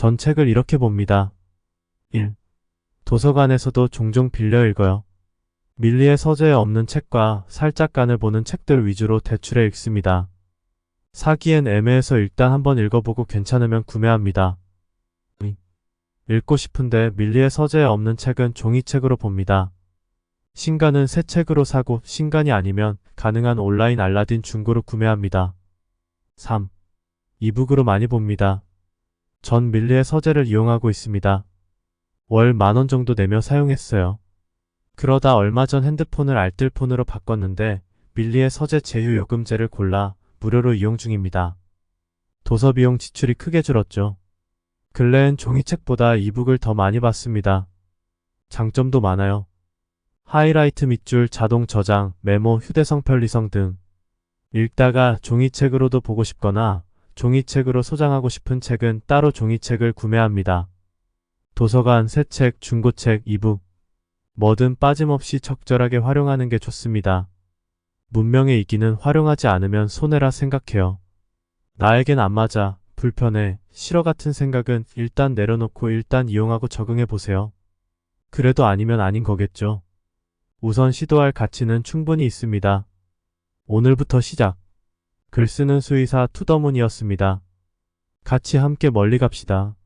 전 책을 이렇게 봅니다. 1. 도서관에서도 종종 빌려 읽어요. 밀리의 서재에 없는 책과 살짝 간을 보는 책들 위주로 대출해 읽습니다. 사기엔 애매해서 일단 한번 읽어보고 괜찮으면 구매합니다. 이. 읽고 싶은데 밀리의 서재에 없는 책은 종이책으로 봅니다. 신간은 새 책으로 사고 신간이 아니면 가능한 온라인 알라딘 중고로 구매합니다. 3. 이북으로 많이 봅니다. 전 밀리의 서재를 이용하고 있습니다. 월 만원 정도 내며 사용했어요. 그러다 얼마 전 핸드폰을 알뜰폰으로 바꿨는데 밀리의 서재 제휴 요금제를 골라 무료로 이용 중입니다. 도서 비용 지출이 크게 줄었죠. 근래엔 종이책보다 이북을 더 많이 봤습니다. 장점도 많아요. 하이라이트 밑줄, 자동 저장, 메모, 휴대성 편리성 등. 읽다가 종이책으로도 보고 싶거나 종이책으로 소장하고 싶은 책은 따로 종이책을 구매합니다. 도서관, 새 책, 중고책, 이북. 뭐든 빠짐없이 적절하게 활용하는 게 좋습니다. 문명의 이기는 활용하지 않으면 손해라 생각해요. 나에겐 안 맞아, 불편해, 싫어 같은 생각은 일단 내려놓고 일단 이용하고 적응해 보세요. 그래도 아니면 아닌 거겠죠. 우선 시도할 가치는 충분히 있습니다. 오늘부터 시작. 글 쓰는 수의사 투더문이었습니다. 같이 함께 멀리 갑시다.